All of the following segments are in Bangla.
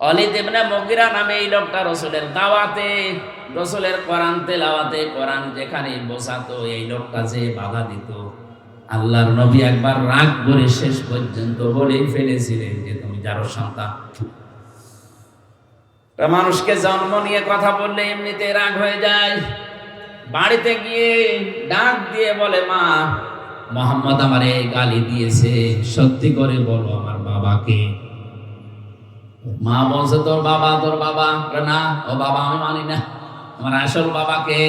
অলিদ ইবনে মগিরা নামে এই লোকটা রসুলের দাওয়াতে, রসুলের কোরআন তেলাওয়াতে, কোরআন যেখানে বসাতো এই লোকটা যে বাধা দিত। আল্লাহর নবী একবার রাগ করে শেষ পর্যন্ত বলেই ফেলেছিলেন যে, তুমি যারো সন্তান। মানুষকে জন্ম নিয়ে কথা বললে এমনিতে রাগ হয়ে যায়। বাড়িতে গিয়ে ডাক দিয়ে বলে, মা, মোহাম্মদ আমারে গালি দিয়েছে। সত্যি করে বলো আমার বাবাকে। মা বলছে, তোর বাবা তোর বাবা? না, ও বাবা আমি মানি না। আমার আসল বাবাকে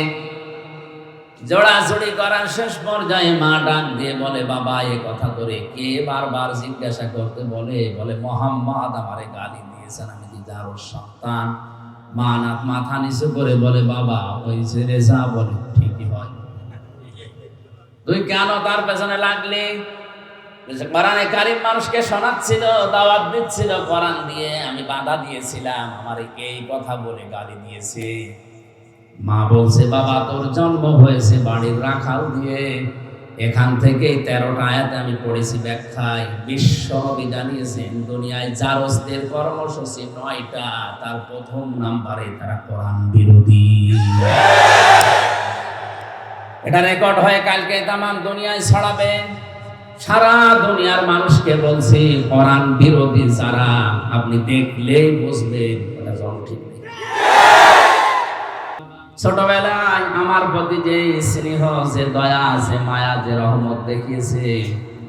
জোড়াজুড়ি করার শেষ পর্যায়ে মা ডাক দিয়ে বলে, বাবা, এ কথা করে কে বারবার জিজ্ঞাসা করতে বলে? বলে, মোহাম্মদ আমারে গালি দিয়েছেন, আমি যে যার সন্তান। মা না মাথা নিচু করে বলে, বাবা, ওই ছেলে যা বলে ঠিকই হয়। তুই কেন তার পেছনে লাগলি? কোরআনে কারিম মানুষকে শোনাচ্ছিল, দাওয়াত দিচ্ছিল, কোরআন দিয়ে আমি বাধা দিয়েছিলাম। আমার এই কথা বলে গালি দিয়েছে। মা বলছে, বাবা, তোর জন্ম হয়েছে বাড়ির রাখাল দিয়ে। এখান থেকে তেরোটা আয়াতে আমি পড়েছি ব্যাখ্যায়। বিশ্ব নবী জানিয়েছেন দুনিয়ায় জারসদের কর্মসূচি নয়টা। তার প্রথম নাম্বারে তারা কোরআন বিরোধী। এটা রেকর্ড হয়ে কালকে তামাম দুনিয়ায় ছড়াবে। সারা দুনিয়ার মানুষকে বলছি, কোরআন বিরোধী যারা, আপনি দেখলেই জন ঠিক ছোটবেলায় আমার প্রতি যে স্নেহ, যে দয়া, যে মায়া, যে রহমত দেখিয়েছে,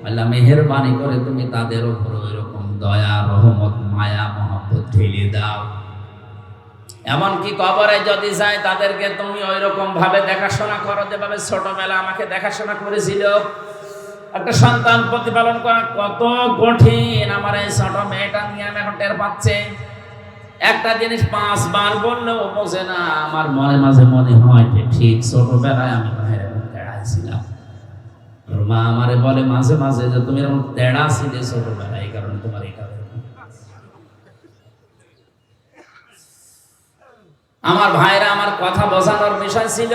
আল্লাহ মেহেরবানি করে তুমি তাদের উপর এরকম দয়া, রহমত, মায়া, মহব্বত ঢেলে দাও। এমনকি কবরে যদি যায়, তাদেরকে তুমি ওই রকম ভাবে দেখাশোনা করো, যেভাবে ছোটবেলা আমাকে দেখাশোনা করেছিল। একটা সন্তান প্রতিপালন করা কত কঠিন। আমার এই ছোট মেয়েটা নিয়ে আমি এখন টের পাচ্ছে। একটা জিনিস পাঁচবার বললেও বোঝে না, আমার মনে মাঝে মনে হয় যে ঠিক ছোটবেলায় আমি মায়ের এরকম তেড়া ছিলাম মা আমারে বলে মাঝে মাঝে যে, তুমি এরকম তেড়া ছিলে ছোটবেলায়, এই কারণে তোমার এটা। আমার ভাইরা আমার কথা বোঝানোর বিষয় ছিল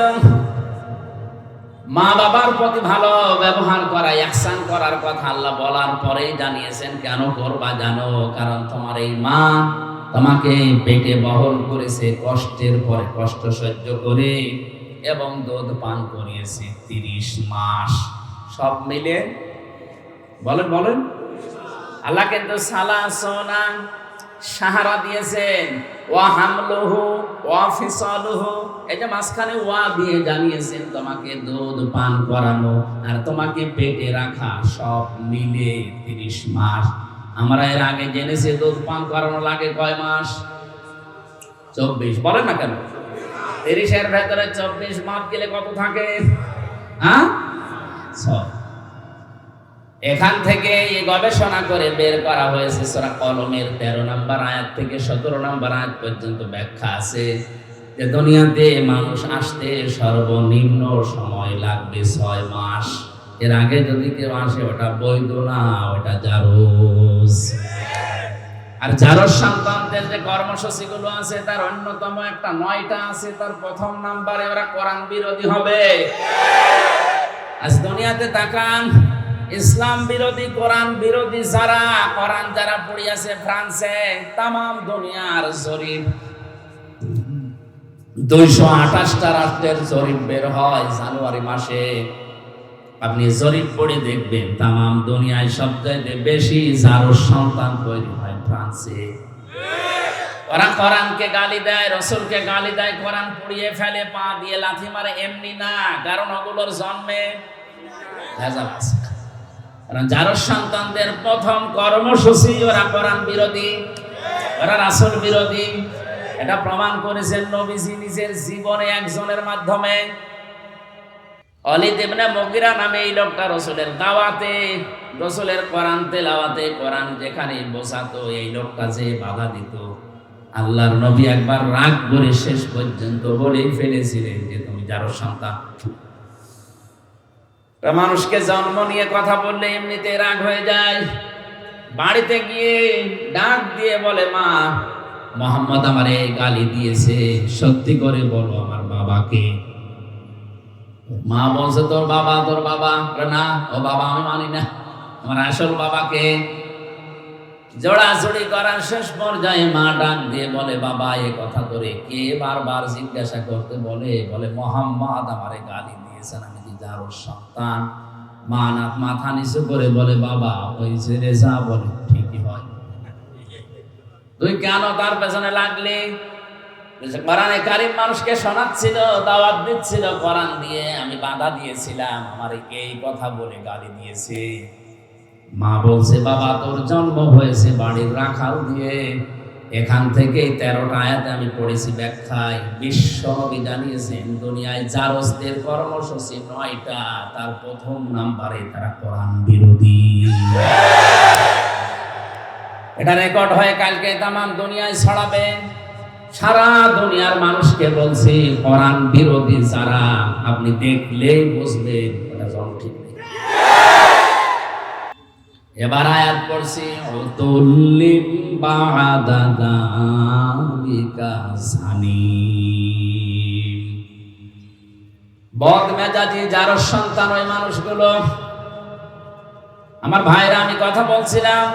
মা বাবার প্রতি ভালো ব্যবহার করা একসান করার কথা আল্লাহ বলার পরেই জানিয়েছেন, কেন করবা জানো? কারণ তোমার এই মা তোমাকে পেটে বহন করেছে, কষ্টের পরে কষ্ট সহ্য করে এবং দুধ পান করিয়েছে তিরিশ মাস। সব মিলে বলেন বলেন। আল্লাহ কিন্তু সালা সোনা সাহারা দিয়েছেন। ওয়া হামলুহু মাঝখানে ওয়া দিয়ে জানিয়েছেন, তোমাকে দুধ, পান করানো আর তোমাকে পেটে রাখা সব মিলে তিরিশ মাস। আমরা এর আগে জেনেছি দুধ, পান করানো লাগে কয় মাস? চব্বিশ। বলেন না কেন? তিরিশের ভেতরে চব্বিশ মাস গেলে কত থাকে? হ্যাঁ? ছয়। এখান থেকে এই গবেষণা করে বের করা হয়েছে সোরা কলমের তেরো নম্বর আয়াত থেকে সতেরো নম্বর আয়াত পর্যন্ত ব্যাখ্যা আছে যে দুনিয়াতে মানুষ আসতে সর্বনিম্ন সময় লাগবে ছয় মাস। এর আগে যদি কেউ আসে, ওটা বৈধ না, ওটা জারুস আর জারোজ সন্তানদের যে কর্মসূচি গুলো আছে, তার অন্যতম একটা নয়টা আছে, তার প্রথম নাম্বারে ওরা কোরআন বিরোধী হবে। আজ দুনিয়াতে তাকান ইসলাম বিরোধী, কোরআন বিরোধী যারা, কোরআন যারা পড়িয়াছে ফ্রান্সে তাম দুনিয়ার জরিপ। দুইশো আঠাশটা রাষ্ট্রের জরিপ বের হয় জানুয়ারি মাসে। আপনি জরিপ পড়ে দেখবেন তাম দুনিয়ায় সবচাইতে বেশি যারো সন্তান তৈরি হয় ফ্রান্সে। ওরা কোরআনকে গালি দেয়, রসুলকে গালি দেয়, কোরআন পুড়িয়ে ফেলে, পা দিয়ে লাথি মারে, এমনি না, কারণ ওগুলোর জন্মে ভেজাল আছে। কারণ যার সন্তানদের প্রথম কর্মসূচি ওরা কোরআন বিরোধী, ওরা রাসুল বিরোধী। এটা প্রমাণ করেছেন নবীজি নিজের জীবনে একজনের মাধ্যমে। অলিদ ইবনে মগিরা নামে এই লোকটা রসুলের দাওয়াতে, রসুলের কোরআন তেলাওয়াতে, কোরআন যেখানে বসাতো এই লোকটা যে বাধা দিত, আল্লাহর নবী একবার রাগ করে শেষ পর্যন্ত বলেই ফেলেছিলেন যে তুমি যারো সন্তান। মানুষকে জন্ম নিয়ে কথা বললে এমনিতে রাগ হয়ে যায়। বাড়িতে গিয়ে ডাক দিয়ে বলে, মা, মোহাম্মদ আমারে গালি দিয়েছে। সত্যি করে বলো আমার বাবাকে। মা বলছে, তোর বাবা তোর বাবা? না, ও বাবা আমি মানি না। আমার আসল বাবাকে। জোড়াজুড়ি করার শেষ পর্যায়ে মা ডাক দিয়ে বলে, বাবা, এ কথা ধরে কে বারবার জিজ্ঞাসা করতে বলে? বলে, মোহাম্মদ আমারে গালি দিয়েছেন, আমি কি সন্তান। মা না মাথা নিচু করে বলে, বাবা, ওই ছেলে যা বলে, ঠিকই হয়। তুই কেন তার পেছনে লাগলি? কোরআনে কারিম মানুষকে শোনাচ্ছিল, দাওয়াত দিচ্ছিল, কোরআন দিয়ে আমি বাধা দিয়েছিলাম, আমার এই কথা বলে গালি দিয়েছে। মা বলছে, বাবা, তোর জন্ম হয়েছে বাড়ির রাখাল দিয়ে। এখান থেকে তেরোটা আয়াতে আমি পড়েছি ব্যাখ্যায়। বিশ্ব জানিয়েছেন দুনিয়ায় জারসদের কর্মসূচি নয়টা, তার প্রথম নাম্বারে তারা কোরআন বিরোধী। এটা রেকর্ড হয়ে কালকে তামাম দুনিয়ায় ছড়াবে। সারা দুনিয়ার মানুষকে বলছি, কোরআন বিরোধী যারা, আপনি দেখলেই বুঝবেন এটা জন ঠিক নেই এবার আয়াত পড়ছি, উতুল্লিম বাদা বদ মেজাজি যার সন্তান ওই মানুষগুলো। আমার ভাইরা, আমি কথা বলছিলাম,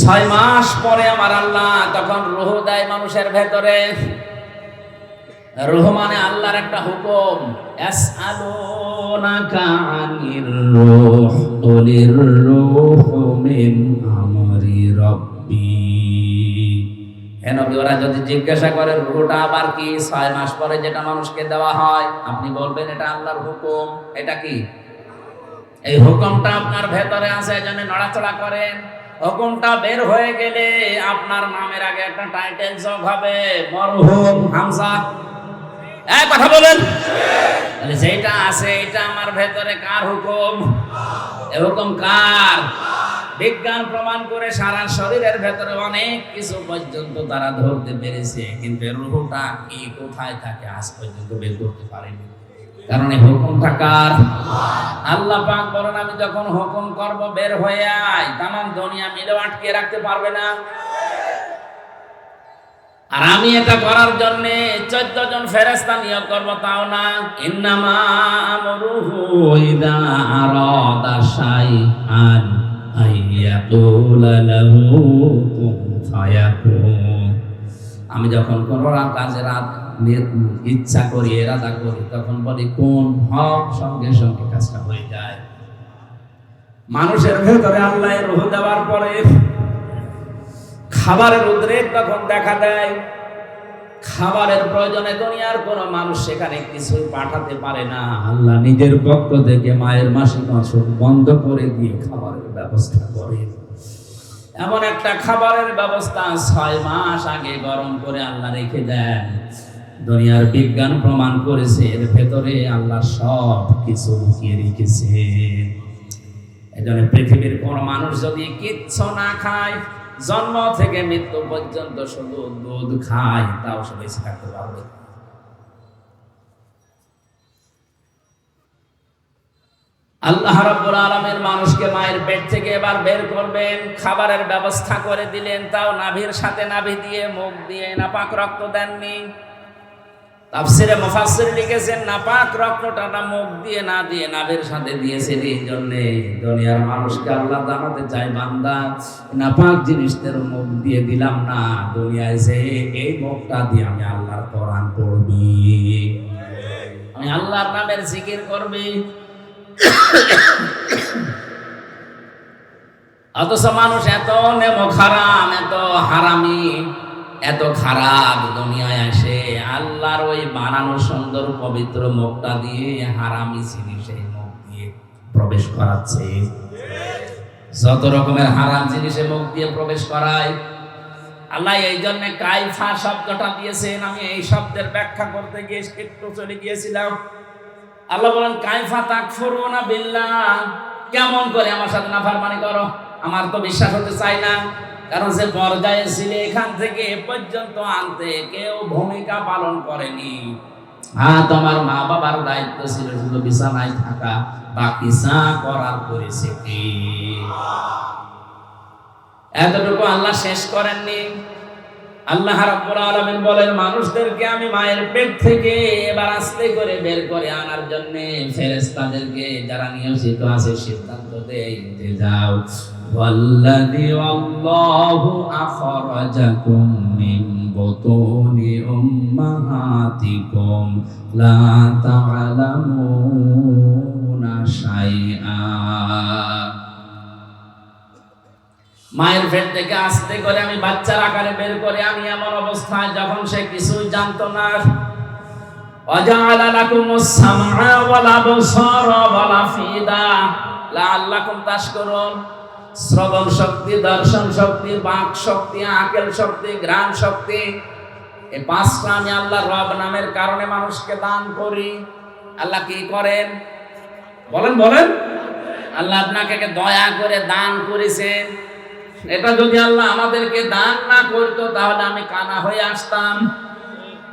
ছয় মাস পরে আমার আল্লাহ তখন রুহ দেয় মানুষের ভেতরে। রুহ মানে আল্লাহর একটা হুকুম ইয়াসআলুনাকা ওরা যদি জিজ্ঞাসা করে আবার কি? ছয় মাস পরে যেটা মানুষকে দেওয়া হয়, আপনি বলবেন এটা আল্লাহর হুকুম। এটা কি? এই হুকুমটা আপনার ভেতরে আছে জন্য নড়াচড়া করেন। হুকুমটা বের হয়ে গেলে আপনার নামের আগে একটা টাইটেল যোগ হবে, মরহুম এই কথা বলেন। যেটা আছে, এটা আমার ভেতরে কার হুকুম? এ হুকুম কার? বিজ্ঞান প্রমাণ করে সারা শরীরের ভেতরে অনেক কিছু পর্যন্ত তারা ধরতে পেরেছে, কিন্তু রুহটা কি, কোথায় থাকে, আজ পর্যন্ত বের করতে পারেনি। কারণ এই হুকুমটা কার? আল্লাহ পাক বলেন, আমি যখন হুকুম করব, বের হয়ে আয়। তামাম দুনিয়া মিলে আটকে রাখতে পারবে না। আর আমি এটা করার জন্য চোদ্দ জন ফেরেস্তা নিয়োগ করব, তাও না। ইন্নামা আমরুহু ইদা আরাদা শাইআন আমি যখন রাত রাত ইচ্ছা করি, এরাদা করি, তখন বলি, কোন হক সঙ্গে সঙ্গে কাজটা হয়ে যায়? মানুষের ভেতরে আল্লাহ রুহ দেওয়ার পরে খাবারের উদ্রেক তখন দেখা দেয়। খাবারের প্রয়োজনে দুনিয়ার কোন মানুষ সেখানে কিছুই পাঠাতে পারে না। আল্লাহ নিজের পক্ষ থেকে মায়ের মাসিক অসুখ বন্ধ করে দিয়ে খাবারের ব্যবস্থা করে। এমন একটা খাবারের ব্যবস্থা ছয় মাস আগে গরম করে আল্লাহ রেখে দেন। দুনিয়ার বিজ্ঞান প্রমাণ করেছে, এর ভেতরে আল্লাহ সব কিছু লুকিয়ে রেখেছে। এজন্য পৃথিবীর কোন মানুষ যদি কিচ্ছু না খায় জন্ম থেকে মৃত্যু পর্যন্ত শুধু দুধ খায়, তাও সে বেঁচে থাকতে পারবে। আল্লাহ রাব্বুল আলামিন মানুষকে মায়ের পেট থেকে এবার বের করবেন, খাবারের ব্যবস্থা করে দিলেন, তাও নাভির সাথে নাভি দিয়ে মুখ দিয়ে নাপাক রক্ত দেননি। তাফসিরে মুফাসসির লিখেছেন, নাপাক রক্তটা মুখ দিয়ে, না দিয়ে, নাভের সাথে দিয়েছে এই জন্য। দুনিয়ার মানুষকে আল্লাহ জানাতে চাই বান্দা, নাপাক জিনিসদের মুখ দিয়ে দিলাম না, দুনিয়ায় যে এই মুখটা দিয়ে আমি আল্লাহর কোরআন পড়বি। আমি আল্লাহর নামের জিকির করবি। অথচ মানুষ এত নেমো খারাম, এত হারামি। এত খারাপ দুনিয়ায় আসে, আল্লাহর ওই বানানো সুন্দর পবিত্র মুখটা দিয়ে হারামি জিনিস এই মুখ দিয়ে প্রবেশ করাচ্ছে। যত রকমের হারাম জিনিসে মুখ দিয়ে প্রবেশ করায়। আল্লাহ এই জন্য কাইফা শব্দটা দিয়েছেন, আমি এই শব্দের ব্যাখ্যা করতে গিয়ে একটু চলে গিয়েছিলাম। আল্লাহ বলেন, কাইফা তাকফুরুনা বিল্লাহ। কেমন করে আমার সাথে নাফরমানি করো? আমার তো বিশ্বাস হতে চাই না। কারণ যে পর্যায়ে ছিলে এখান থেকে এ পর্যন্ত আনতে কেউ ভূমিকা পালন করেনি। হ্যাঁ তোমার মা বাবার দায়িত্ব ছিল শুধু বিছানায় থাকা, বাকি যা করার করেছে কি? এতটুকু আল্লাহ শেষ করেননি। আল্লাহ রাব্বুল আলামিন বলেন, মানুষদেরকে আমি মায়ের পেট থেকে এবার আস্তে করে বের করে আনার জন্য ফেরেশতাদেরকে যারা নিয়োজিত আছে সিদ্ধান্ত দেই যে যাও। والذي والله أخرجكم من بطون أمهاتكم لا تعلمون شيئا মায়ের পেট থেকে আস্তে করে আমি বাচ্চার আকারে বের করে আমি এমন অবস্থায় যখন সে কিছুই জানতো না وجعل لكم السمع والابصار والافئده لعلكم تشكرون শ্রবণ শক্তি, দর্শন শক্তি, বাক শক্তি, আকেল শক্তি গ্রাম শক্তি। এই পাঁচটা আমি আল্লাহ রব নামের কারণে মানুষকে দান করি। আল্লাহ কি করেন? বলেন বলেন। আল্লাহ আপনাকে দয়া করে দান করেছেন। এটা যদি আল্লাহ আমাদেরকে দান না করতো, তাহলে আমি কানা হয়ে আসতাম।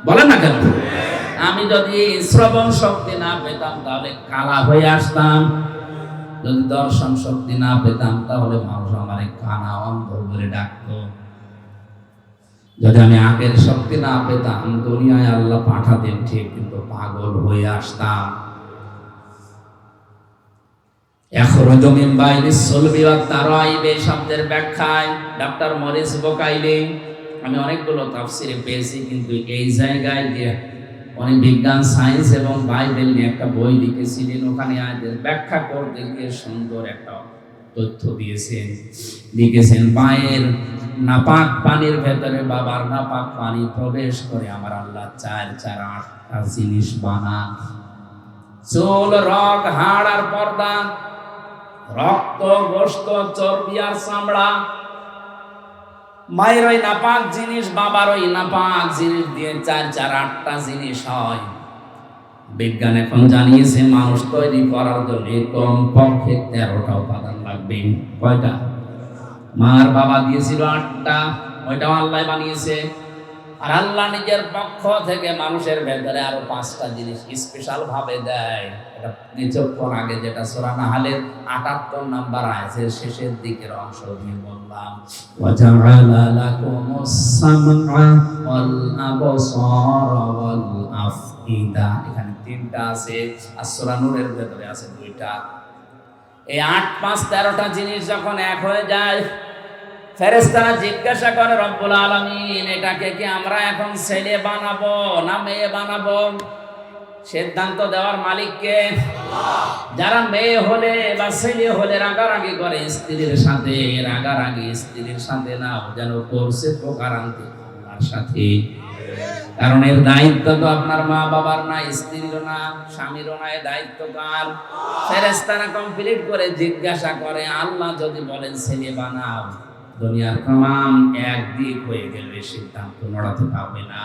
বলেন না কেন? আমি যদি শ্রবণ শক্তি না পেতাম, তাহলে কালা হয়ে আসতাম। যদি দর্শন শক্তি না পেতাম, তাহলে মানুষ আমার কানা অন্ধ বলে ডাকতো। যদি আমি আগের শক্তি না পেতাম, দুনিয়ায় আল্লাহ পাঠাতেন ঠিক, কিন্তু পাগল হয়ে আসতাম। এখরজ মিন বাইনি সলবি ওয়া তারাইবে শব্দের ব্যাখ্যায় ডক্টর মরিস বোকাইলে। আমি অনেকগুলো তাফসিরে পেয়েছি, কিন্তু এই জায়গায় যে উনি বিজ্ঞান, সায়েন্স এবং বাইবেল নিয়ে একটা বই লিখেছিলেন। ওখানে আয়াতের ব্যাখ্যা করতে গিয়ে সুন্দর একটা তথ্য দিয়েছেন। লিখেছেন মায়ের নাপাক পানির ভেতরে বাবার নাপাক পানি প্রবেশ করে আমার আল্লাহ চার চার, আটটা জিনিস বানান। চুল রক হাড় আর পর্দা, রক্ত গোস্ত চর্বি আর চামড়া মায়ের ওই নাপাক জিনিস, বাবার ওই নাপাক জিনিস দিয়ে চার চার, আটটা জিনিস হয়। বিজ্ঞান এখন জানিয়েছে, মানুষ তৈরি করার জন্য কম পক্ষে তেরোটা উপাদান লাগবে। কয়টা? মার বাবা দিয়েছিল আটটা, ওইটাও আল্লাহ বানিয়েছে। আর আল্লাহ নিজের পক্ষ থেকে মানুষের ভেতরে আরও পাঁচটা জিনিস স্পেশাল ভাবে দেয়। এটা কিছুক্ষণ আগে যেটা সোরানা হালের আটাত্তর নাম্বার আয়াতের শেষের দিকের অংশ দিয়ে বললাম وَجَعَلَ لَكُمُ السَّمْعَ وَالْأَبْصَارَ وَالْأَفْئِدَةَ এখানে তিনটা আছে আর সূরা নূরের ভেতরে আছে দুইটা এই আট পাঁচ তেরোটা জিনিস যখন এক হয়ে যায় ফেরেস্তারা জিজ্ঞাসা করে রব্বুল আলমিন এটাকে কি আমরা এখন ছেলে বানাবো না মেয়ে বানাবো সিদ্ধান্ত দেওয়ার মালিককে। যারা মেয়ে হলে বা ছেলে হলে রাগারাগি করে, স্ত্রীর সাথে রাগারাগি, স্ত্রীর সাথে না যেন করছে প্রকারান্তি সাথে। কারণ এর দায়িত্ব তো আপনার মা বাবার না, স্ত্রীর না, স্বামীরও না, এ দায়িত্ব কার? ফেরেস্তারা কমপ্লিট করে জিজ্ঞাসা করে, আল্লাহ যদি বলেন ছেলে বানাও, দুনিয়ার তাম একদিক হয়ে গেলে সিদ্ধান্ত নড়াতে পারবে না।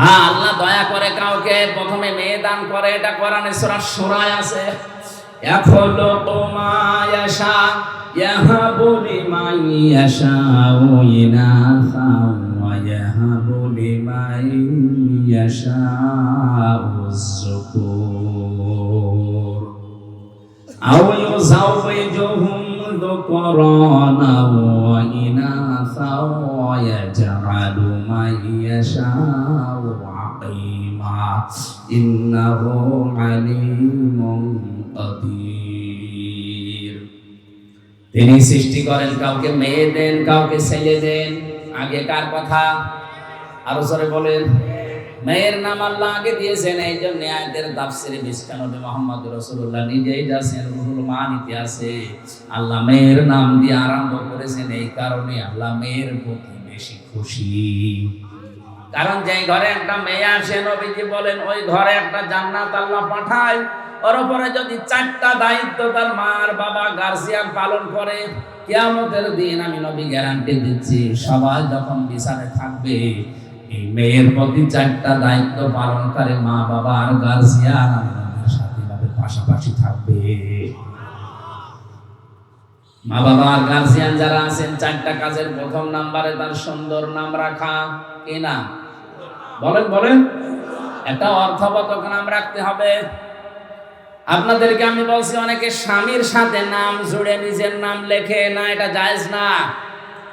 হ্যাঁ আল্লাহ দয়া করে কাউকে প্রথমে মেয়ে দান করে, এটা কোরআনে সূরা সূরায় আছে। ইয়াখলু মা ইয়াশা ذكرانا وإناثا ويجعل من يشاء عقيما إنه عليم قدير তিনি সৃষ্টি করেন কাউকে মেয়ে দেন কাউকে ছেলে দেন আগে কার কথা আরো সরে বলেন মেয়ের নাম আল্লাহ আগে দিয়েছেন, এই জন্য আয়াতের তাফসিরে বিস্কানবী মোহাম্মদ রাসূলুল্লাহ নিজেই যাচ্ছেন, রুহুল মানিতে আছে আল্লাহ মেয়ের নাম দিয়ে আরম্ভ করেছেন, এই কারণে আল্লাহ মেয়ের প্রতি বেশি খুশি। কারণ যেই ঘরে একটা মেয়ে আসে, নবীজি বলেন, ওই ঘরে একটা জান্নাত আল্লাহ পাঠায়। ওর উপরে যদি চারটা দায়িত্ব তার মার বাবা গার্জিয়ান পালন করে, কিয়ামতের দিন আমি নবী গ্যারান্টি দিচ্ছি, সবাই যখন বিছানে থাকবে এই মেয়ের প্রতি চারটা দায়িত্ব পালনকারী মা বাবা আর গার্জিয়ান আমাদের সাথে ভাবে পাশাপাশি থাকবে। মা বাবা আর গার্জিয়ান যারা আছেন, চারটা কাজের প্রথম নাম্বারে তার সুন্দর নাম রাখা। কি নাম? বলেন বলেন। একটা অর্থবোধক নাম রাখতে হবে। আপনাদেরকে আমি বলছি, অনেকে স্বামীর সাথে নাম জুড়ে নিজের নাম লেখে না, এটা জায়েজ না।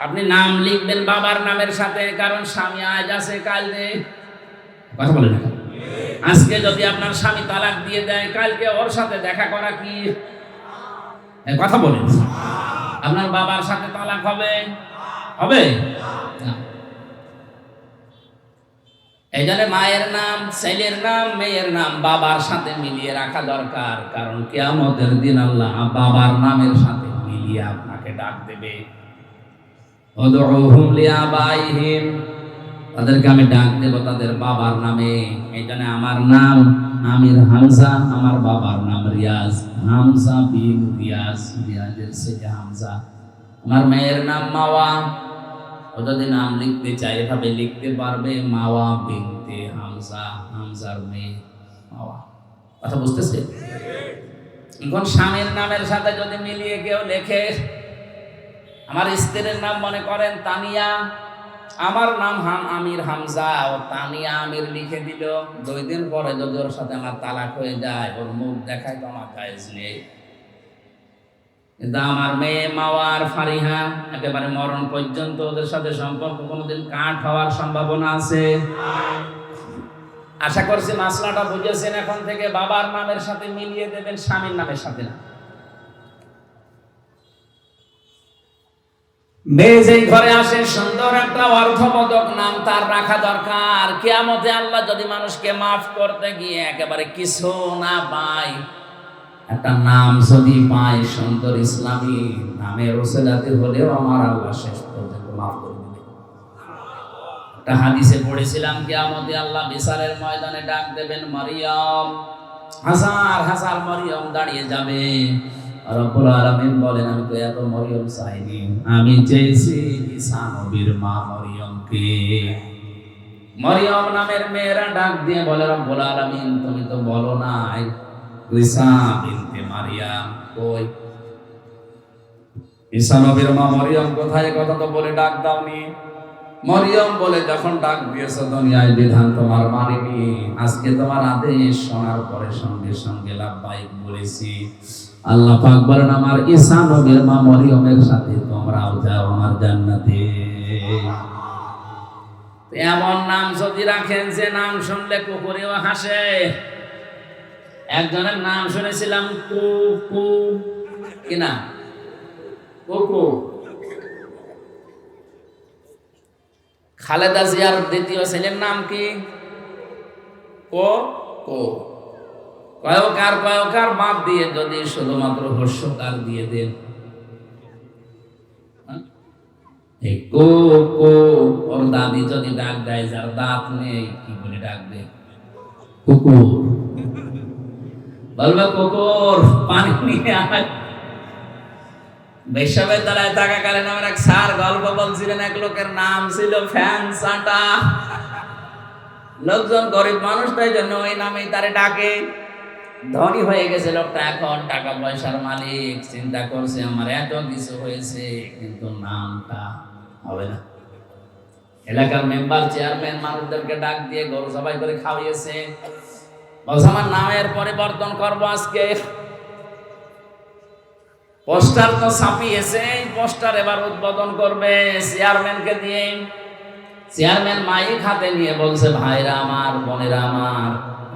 আপনি নাম লিখবেন বাবার নামের সাথে, কারণ স্বামী আজ আছে, কাল নেই। কথা বলেন না আজকে যদি আপনার স্বামী তালাক দিয়ে দেয়, কালকে ওর সাথে দেখা করা কি? কথা বলেন। আপনার বাবার সাথে তালাক হবে? হবে। এই জন্য মায়ের নাম, ছেলের নাম, মেয়ের নাম বাবার সাথে মিলিয়ে রাখা দরকার, কারণ কেয়ামতের দিন আল্লাহ বাবার নামের সাথে মিলিয়ে আপনাকে ডাক দেবে। উদউহুম লিআবাইহিম। তাদেরকে আমি ডাক দেব তাদের বাবার নামে। জন্য আমার নাম আমির হামজা, আমার বাবার নাম রিয়াজ। হামজা বিন রিয়াজ, রিয়াজের ছেলে হামজা। আমার মেয়ের নাম মাওয়া। ও যদি নাম লিখতে চাই এভাবে লিখতে পারবে মাওয়া বিনতে হামজা, হামজার মেয়ে মাওয়া। কথা বুঝতেছে? এখন স্বামীর নামের সাথে যদি মিলিয়ে কেউ লেখে আমার স্ত্রীর নাম মনে করেন তানিয়া। আমার নাম হাম আমির হামজা ও তানিয়া আমির লিখে দিল। দুই দিন পরে যদি ওর সাথে আমার তালাক হয়ে যায়, ওর মুখ দেখায় তো আমার কাজ নেই। কিন্তু আমার মেয়ে মাওয়ার ফারিহা একেবারে মরণ পর্যন্ত ওদের সাথে সম্পর্ক কোনোদিন কাট হওয়ার সম্ভাবনা আছে। আশা করছি মাসলাটা বুঝেছেন, এখন থেকে বাবার নামের সাথে মিলিয়ে দেবেন, স্বামীর নামের সাথে না। মেয়ে ঘরে আসে, সুন্দর একটা নাম তার রাখা দরকার। কেয়ামতে আল্লাহ যদি মানুষকে মাফ করতে গিয়ে একেবারে কিছু না একটা নাম যদি সুন্দর ইসলামী হলেও আমার আল্লাহ শেষ পর্যন্ত মাফ করে একটা হাদিসে পড়েছিলাম, কেয়ামতে আল্লাহ বিশালের ময়দানে ডাক দেবেন, মারিয়াম, হাজার হাজার মরিয়ম দাঁড়িয়ে যাবে। রব্বুল বলেন, আমি তো এত মরিয়ম চাইনি। আমি চেয়েছি নবীর মা মরিয়মকে। মরিয়ম নামের মেয়েরা ডাক দিয়ে বলে, রব্বুল তুমি তো বলো নাই বিনতে মারিয়াম কই? নবীর মা মরিয়ম কোথায় কথা তো বলে ডাক দাওনি। মরিয়ম বলে, যখন ডাক দিয়েছ দুনিয়ায়, বিধান তোমার মানিনি আজকে তোমার আদেশ শোনার পরে সঙ্গে সঙ্গে লাভবাহিক বলেছি। আল্লাহ পাক বলেন, আমার ঈসা নবীর মা মরিয়মের সাথে তোমরাও যাও আমার জান্নাতে। এমন নাম যদি রাখেন, যে নাম শুনলে কুকুরেও হাসে। একজনের নাম শুনেছিলাম কুকু কি না? কুকু। খালেদা জিয়ার দ্বিতীয় ছেলের নাম কি? ও কো। কয়কার কয়কার বাদ দিয়ে যদি শুধুমাত্র হর্ষকার দিয়ে দেন। হ্যাঁ? কো কো ওর দাদি যদি ডাক দেয়, যার দাঁত নেই, কি বলে ডাকবে? কুকুর। বলবে, কুকুর, পানি নিয়ে আয়। বিশ্ববিদ্যালয়ে থাকাকালীন আমার এক স্যার গল্প বলছিলেন, এক লোকের নাম ছিল ফ্যান সাটা। লোকজন গরিব মানুষ, তাই জন্য ওই নামেই তারে ডাকে। ধনী হয়ে গেছে লোকটা এখন, টাকা পয়সার মালিক, চিন্তা করছে আমার এত কিছু হয়েছে, কিন্তু নামটা হবে না। এলাকার মেম্বার, চেয়ারম্যান মানুষদেরকে ডাক দিয়ে গরু সবাই করে খাওয়িয়েছে। বলছে, আমার নামের পরিবর্তন করব আজকে। পোস্টার তো ছাপিয়েছে, এই পোস্টার এবার উদ্বোধন করবে চেয়ারম্যানকে দিয়ে। চেয়ারম্যান মাইক হাতে নিয়ে বলছে, ভাইরা আমার, বোনেরা আমার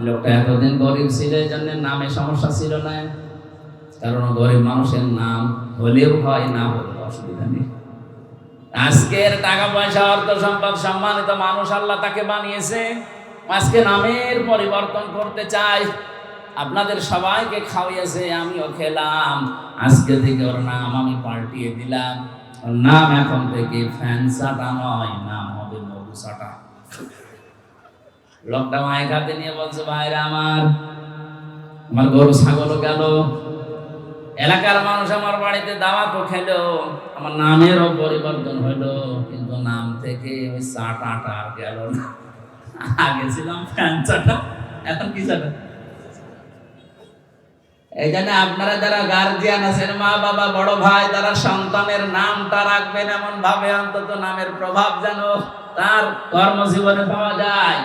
লোকটা এতদিন গরিব ছিল, এই জন্য নামে সমস্যা ছিল না। কারণ গরিব মানুষের নাম হলেও হয়, না হলেও অসুবিধা নেই। আজকের টাকা পয়সা অর্থ সম্পদ সম্মানিত মানুষ আল্লাহ তাকে বানিয়েছে। আজকে নামের পরিবর্তন করতে চাই। আপনাদের সবাইকে খাওয়াইয়েছে, আমিও খেলাম। আজকে থেকে ওর নাম আমি পাল্টিয়ে দিলাম। ওর নাম এখন থেকে ফ্যানসাটা নয়, নাম হবে মধুসাটা। লোকটা মায়ের হাতে নিয়ে বলছে, ভাইরা আমার আমার গরু ছাগলও গেল। এলাকার মানুষ আমার বাড়িতে দাওয়াতও খেলো, আমার নামেরও পরিবর্তন হলো, কিন্তু নাম থেকে ওই চাটাটা আর গেল না। আগে ছিলাম ফ্যান চাটা, এখন কি চাটা? এই জন্য আপনারা যারা গার্জিয়ান আছেন, মা বাবা, বড় ভাই, তারা সন্তানের নামটা রাখবেন এমন ভাবে অন্তত নামের প্রভাব যেন তার কর্মজীবনে পাওয়া যায়।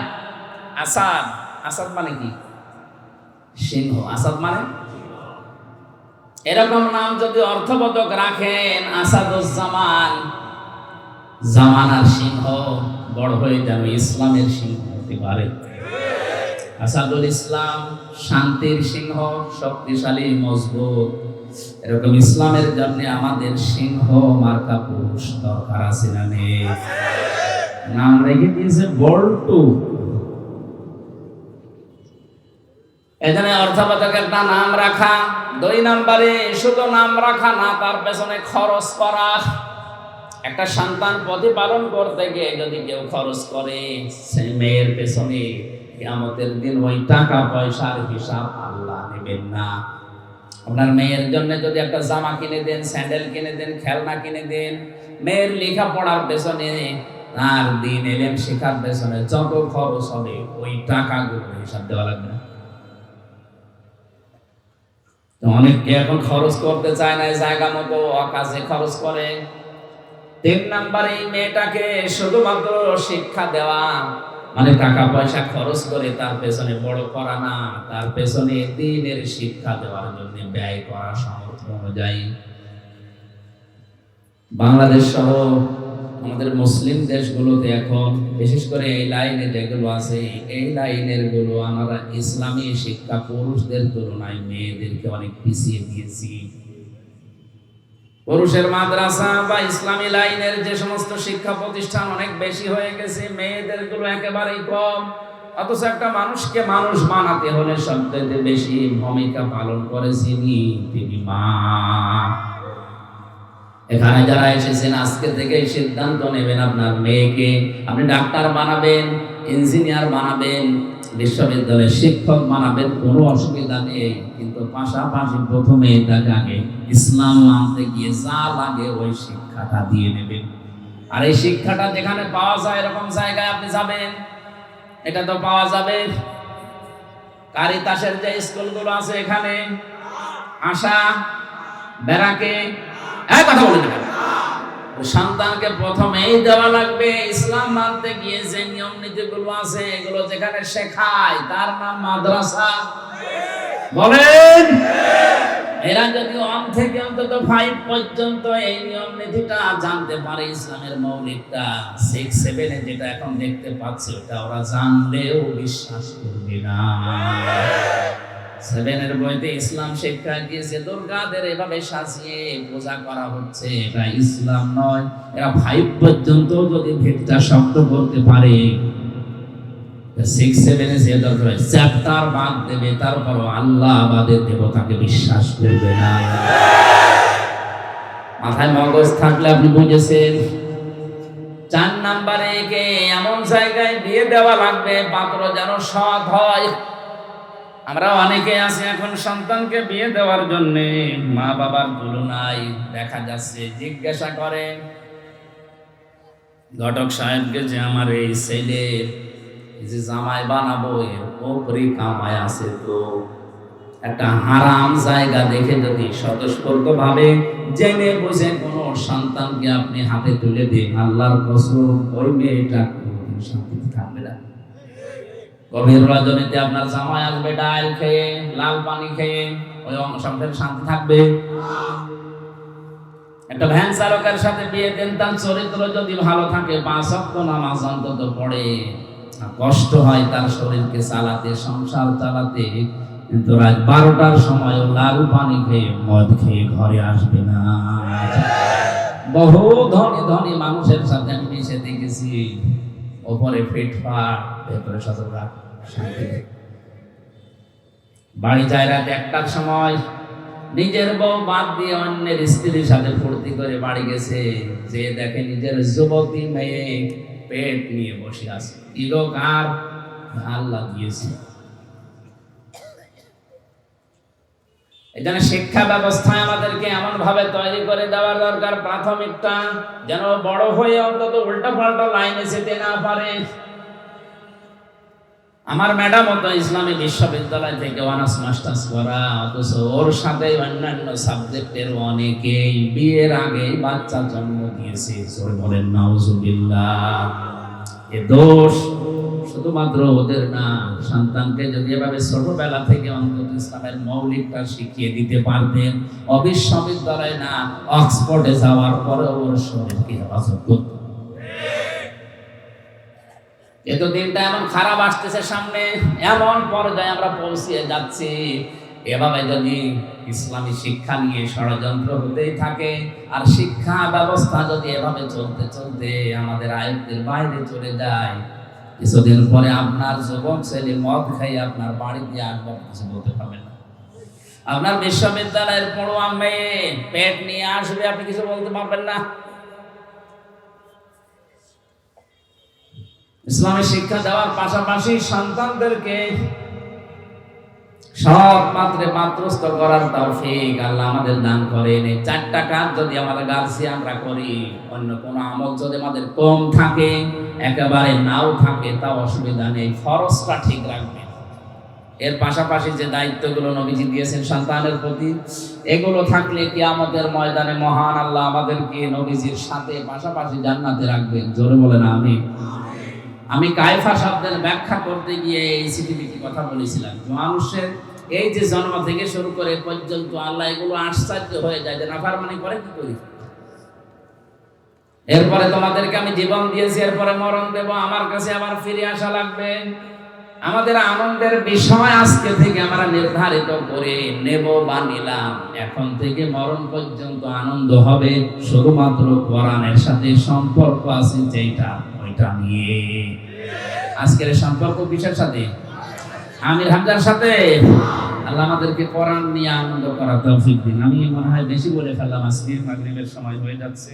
আসাদ আসাদ মানে কি? সিংহ। আসাদ মানে? এরকম নাম যদি অর্থবোধক রাখেন, আসাদুজ্জামান, জামানার সিংহ, বড় হয়ে যেন ইসলামের সিংহ হতে পারে। আসাদুল ইসলাম শান্তির সিংহ, শক্তিশালী, মজবুত। এরকম ইসলামের জন্য আমাদের সিংহ, মার্কা পুরুষ দরকার আছে না নাম রেখে দিয়েছে বল্টু। এখানে অর্থবোধক একটা নাম রাখা, দুই নাম্বারে শুধু নাম রাখা না, তার পেছনে খরচ করা। একটা সন্তান প্রতিপালন করতে গিয়ে যদি কেউ খরচ করে, সেই মেয়ের পেছনে কিয়ামতের দিন ওই টাকা পয়সার হিসাব আল্লাহ নেবেন না। আপনার মেয়ের জন্য যদি একটা জামা কিনে দেন, স্যান্ডেল কিনে দেন, খেলনা কিনে দেন, মেয়ের লেখাপড়ার পেছনে আর দিন এলেন শেখার পেছনে যত খরচ হবে, ওই টাকাগুলো হিসাব দেওয়া লাগবে না। অনেকে এখন খরচ করতে চায় না জায়গা মতো অকাজে খরচ করে। তিন নাম্বার, এই মেয়েটাকে শুধুমাত্র শিক্ষা দেওয়া মানে টাকা পয়সা খরচ করে তার পেছনে বড় করা না, তার পেছনে দিনের শিক্ষা দেওয়ার জন্য ব্যয় করা সামর্থ্য অনুযায়ী। বাংলাদেশ সহ আমাদের মুসলিম দেশগুলোতে এখন, বিশেষ করে এই লাইনে যেগুলো আছে, এই লাইনেরগুলো আমরা ইসলামী শিক্ষা পুরুষদের তুলনায় মেয়েদেরকে অনেক পিছিয়ে দিয়েছি। পুরুষের মাদ্রাসা বা ইসলামী লাইনের যে সমস্ত শিক্ষা প্রতিষ্ঠান অনেক বেশি হয়ে গেছে মেয়েদেরগুলো একেবারেই কম। অথচ একটা মানুষকে মানুষ বানাতে হলে সবচেয়ে বেশি ভূমিকা পালন করেছিনি তিনি মা। এখানে যারা এসেছেন, আজকে থেকে সিদ্ধান্ত নেবেন আপনার মেয়েকে। আপনি ডাক্তার বানাবেন, ইঞ্জিনিয়ার বানাবেন, বিশ্ববিদ্যালয়ের শিক্ষক বানাবেন, কোনো অসুবিধা নেই। কিন্তু পাশাপাশি প্রথমে তাকে আগে ইসলাম মানতে গিয়ে যা লাগে ওই শিক্ষাটা দিয়ে নেবেন। আর এই শিক্ষাটা যেখানে পাওয়া যায়, এরকম জায়গায় আপনি যাবেন। এটা তো পাওয়া যাবে কারিতাসের যে স্কুলগুলো আছে এখানে, আশা বেড়াকে এক কথা বলে দেবেন সন্তানকে প্রথমেই দেওয়া লাগবে, ইসলাম মানতে গিয়ে যে নিয়ম নীতিগুলো আছে, এগুলো যেখানে শেখায়, তার নাম মাদ্রাসা। বলেন? এরা যদি ওয়ান থেকে অন্তত ফাইভ পর্যন্ত এই নিয়ম নীতিটা জানতে পারে, ইসলামের মৌলিকটা সিক্স সেভেনে যেটা এখন দেখতে পাচ্ছে, ওটা ওরা জানলেও বিশ্বাস করবে না। সেভেনের বইতে ইসলাম শিক্ষা দিয়েছে, দুর্গাদের এভাবে সাজিয়ে পূজা করা হচ্ছে। এটা ইসলাম নয়, এরা ফাইভ পর্যন্ত যদি ভেদটা শব্দ করতে পারে। সিক্স সেভেনে যে দরকার চ্যাপ্টার বাদ দেবে, তারপর আল্লাহ বাদের দেবতাকে বিশ্বাস করবে না। মাথায় মগজ থাকলে আপনি বুঝেছেন। চার নাম্বারে কে, এমন জায়গায় বিয়ে দেওয়া লাগবে, পাত্র যেন সৎ হয়। আমরা অনেকে আছি এখন সন্তানকে বিয়ে দেওয়ার জন্য। মা বাবার তুলনায় দেখা যাচ্ছে, জিজ্ঞাসা করে, ঘটক সাহেবকে যে আমার এই ছেলের যে জামাই বানাবো, এর ওপরে কামাই আছে তো। একটা হারাম জায়গা দেখে যদি স্বতঃস্ফূর্ত ভাবে জেনে বুঝে কোনো সন্তানকে আপনি হাতে তুলে দিন, আল্লাহর কসম, ওই মেয়েটা শান্তিতে থাকবে না। গভীর রজনীতে আপনার জামাই আসবে, ডাল খেয়ে, লাল পানি খেয়ে, ওই শান্তি থাকবে। একটা ভ্যান চালকের সাথে বিয়ে দেন, তার চরিত্র যদি ভালো থাকে, পাঁচ নামাজ অন্তত পড়ে। কষ্ট হয় তার শরীরকে চালাতে, সংসার চালাতে, কিন্তু রাত বারোটার সময় লাল পানি খেয়ে, মদ খেয়ে ঘরে আসবে না। বহু ধনী ধনী মানুষের সাথে আমি মিশে দেখেছি, ওপরে ফিটফাট ভেতরে সতর্ক বাড়ি যায় রাত একটার সময়। নিজের বউ বাদ দিয়ে অন্যের স্ত্রীর সাথে ফুর্তি করে বাড়ি গেছে। যে দেখে নিজের যুবতী মেয়ে পেট নিয়ে বসে আছে। কি লোক আর আল্লাহ দিয়েছে জন্য শিক্ষা ব্যবস্থায় আমাদেরকে এমন ভাবে তৈরি করে দেওয়ার দরকার। প্রাথমিকটা যেন বড় হয়ে অন্তত উল্টা পাল্টা লাইনে যেতে না পারে। আমার ম্যাডাম তো ইসলামী বিশ্ববিদ্যালয় থেকে অনার্স, মাস্টার্স করা, অথচ ওর সাথে অন্যান্য সাবজেক্টের অনেকেই বিয়ের আগে বাচ্চা জন্ম দিয়েছে। জোর বলেন, নাউজুবিল্লাহ। এ দোষ শুধুমাত্র ওদের না, সন্তানকে যদি এভাবে ছোটবেলা থেকে অন্তত ইসলামের মৌলিকটা শিখিয়ে দিতে পারতেন, অবিশ্ববিদ্যালয় না, অক্সফোর্ডে যাওয়ার পরে ওর শরীরকে হেফাজত করত কিন্তু দিনটা এমন খারাপ আসতেছে সামনে, এমন পর্যায়ে আমরা পৌঁছিয়ে যাচ্ছি। এভাবে যদি ইসলামী শিক্ষা নিয়ে ষড়যন্ত্র হতেই থাকে, আর শিক্ষা ব্যবস্থা যদি এভাবে চলতে চলতে আমাদের আয়ত্তের বাইরে চলে যায়, কিছুদিন পরে আপনার যুবক ছেলে মদ খাই আপনার বাড়ি দিয়ে আসবে কিছু বলতে পারবেন না। আপনার বিশ্ববিদ্যালয়ের পড়ুয়া মেয়ে পেট নিয়ে আসবে, আপনি কিছু বলতে পারবেন না। ইসলামী শিক্ষা দেওয়ার পাশাপাশি সন্তানদেরকে সব মাত্রে মাত্রস্থ করার তৌফিক আল্লাহ আমাদের দান করেন। এই চারটা কাজ যদি আমাদের গার্সি আমরা করি, অন্য কোনো আমল যদি আমাদের কম থাকে, একেবারে নাও থাকে, তাও অসুবিধা নেই, ফরজটা ঠিক রাখবে এর পাশাপাশি যে দায়িত্বগুলো নবীজি দিয়েছেন সন্তানের প্রতি, এগুলো থাকলে কি আমাদের ময়দানে মহান আল্লাহ আমাদেরকে নবীজির সাথে পাশাপাশি জান্নাতে রাখবেন। জোরে বলেন আমি আমি কায়ফা শব্দের ব্যাখ্যা করতে গিয়ে এই সিটিভিটি কথা বলেছিলাম। মানুষের এই যে জন্ম থেকে শুরু করে পর্যন্ত আল্লাহ এগুলো আশ্চর্য হয়ে যায়, যে নাফারমানি করে কি করি? এরপরে তোমাদেরকে আমি জীবন দিয়েছি, এরপরে মরণ দেব, আমার কাছে আবার ফিরে আসা লাগবে। আমাদের আনন্দের বিষয় আজকে থেকে আমরা নির্ধারিত করে নেব বা নিলাম। এখন থেকে মরণ পর্যন্ত আনন্দ হবে, শুধুমাত্র কোরআনের সাথে সম্পর্ক আছে যেটা নিয়ে আজকের সম্পর্ক কিসের সাথে? আমির হামজার সাথে। আল্লাহ আমাদেরকে কোরআন নিয়ে আনন্দ করা তৌফিক দিন। আমি মনে হয় বেশি বলে ফেললাম আজকে, মাগরিবের সময় হয়ে যাচ্ছে।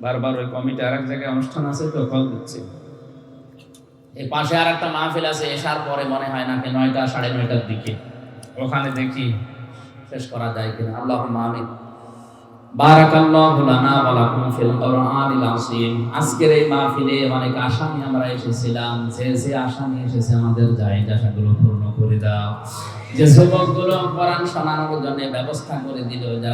বারবার ওই কমিটি আর এক জায়গায় অনুষ্ঠান আছে তো কল দিচ্ছে। এই পাশে আর একটা মাহফিল আছে এসার পরে মনে হয় নাকি নয়টা সাড়ে নয়টার দিকে। ওখানে দেখি শেষ করা যায় কিনা। আল্লাহ আমিন। বারাকাল্লাহু লানা ওয়া লাকুম ফিল আযীম। আজকের এই মাহফিলে অনেক আসামি আমরা এসেছিলাম। যে যে আসামি এসেছে আমাদের পূর্ণ করে দাও। যে যুবকগুলো কোরআন শোনানোর জন্য ব্যবস্থা করে দিল, যারা